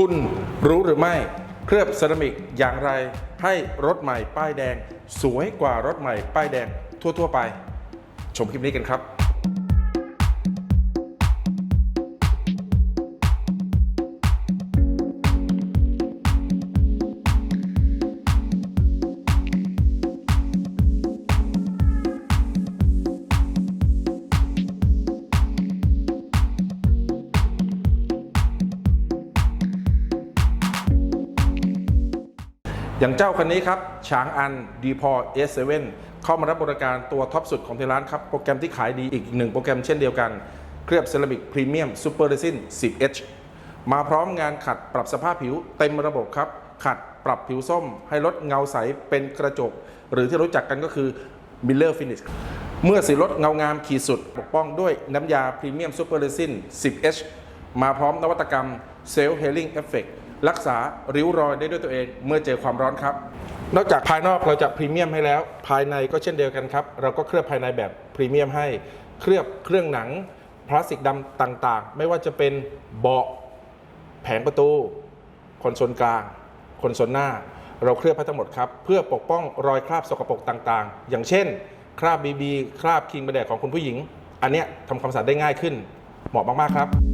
คุณรู้หรือไม่ เคลือบเซรามิกอย่างไร ให้รถใหม่ป้ายแดง สวยกว่ารถใหม่ป้ายแดงทั่ว ๆ ไป ชมคลิปนี้กันครับ อย่างเจ้าคันนี้ครับช้างอันดีพอ S7 เเข้ามารับบริการตัวท็อปสุดของที่ร้านครับ โปรแกรมที่ขายดีอีกหนึ่งโปรแกรมเช่นเดียวกัน เคลือบเซรามิกพรีเมียมซูเปอร์เรซิน 10H มาพร้อมงานขัดปรับสภาพผิวเต็มระบบครับ ขัดปรับผิวส้ม ให้ลดเงาใสเป็นกระจก หรือที่รู้จักกันก็คือ Miller Finish เมื่อสีรถเงางามขีดสุด ปกป้องด้วยน้ำยาพรีเมียมซูเปอร์เรซิน 10H มาพร้อมนวัตกรรมเซลล์เฮลิ่งเอฟเฟกต์ รักษาริ้วรอยได้ด้วยตัวเองเมื่อเจอความร้อนครับ นอกจากภายนอกเราจะพรีเมียมให้แล้ว ภายในก็เช่นเดียวกันครับ เราก็เคลือบภายในแบบพรีเมียมให้ เคลือบเครื่องหนัง พลาสติกดำต่างๆ ไม่ว่าจะเป็นเบาะแผงประตู คอนโซลกลาง คอนโซลหน้า เราเคลือบให้ทั้งหมดครับ เพื่อปกป้องรอยคราบสกปรกต่างๆ อย่างเช่น คราบบีบีคราบคิงใบแดดของคุณผู้หญิง อันเนี้ยทำความสะอาดได้ง่ายขึ้น เหมาะมากๆครับ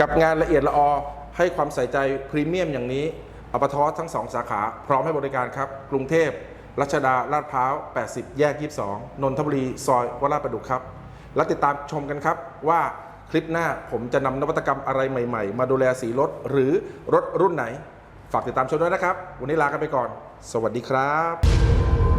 กับงานละเอียดละออให้ความใส่ใจพรีเมียมอย่างนี้อปทอทั้ง 2 สาขา พร้อมให้บริการครับ กรุงเทพ รัชดา ลาดพร้าว 80 แยก 22 นนทบุรี ซอยวราประดุกครับ แล้วติดตามชมกันครับว่าคลิปหน้าผมจะนำนวัตกรรมอะไรใหม่ๆ มาดูแลสีรถหรือรถรุ่นไหน ฝากติดตามชมด้วยนะครับ วันนี้ลากันไปก่อน สวัสดีครับ